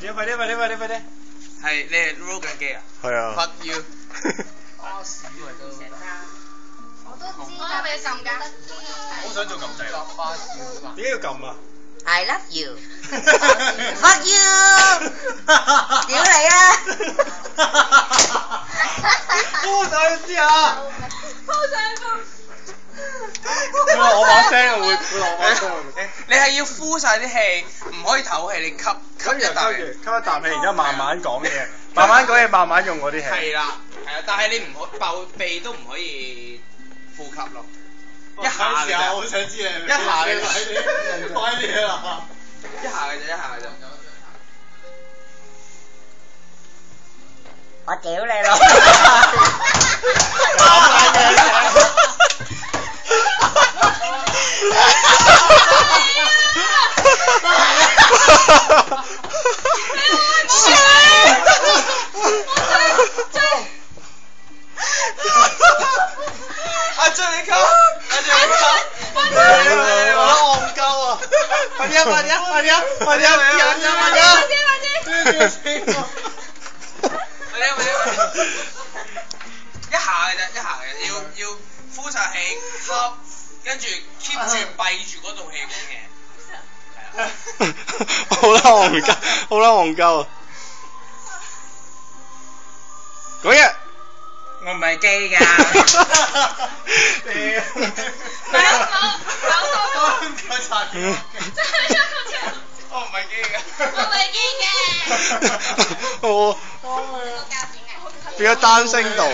啲快啲快啲快啲快啲！係你係 Rogan 機啊係啊。？Fuck you！巴士咪都我都知，我係咪要撳㗎？好想做撳掣搭咯。巴士嘛。點解要撳啊？I love you。Fuck you！屌你啊！我想知啊！鋪上鋪。你係要呼晒啲氣，唔可以唞氣，你吸吸吸一啖氣。吸吸一啖氣，然之後慢慢講嘢，慢慢講嘢，慢慢用嗰啲氣。係啦，係啊，但係你唔可爆鼻都唔可以呼吸咯。一下嘅啫，我好想知你一下嘅啫，快啲啦！一下嘅啫，一下嘅啫。我屌你老！快啲啊！快啲啊！快啲啊！快啲啊！快啲啊！快啲啊！快啲快啲一下嘅啫，一下嘅啫，要要呼晒氣吸，跟住 keep 住閉住嗰度氣管嘅。好啦，戇鳩，好啦，戇鳩啊！嗰日我唔係基㗎。我唔係驚嘅。我變咗單聲道。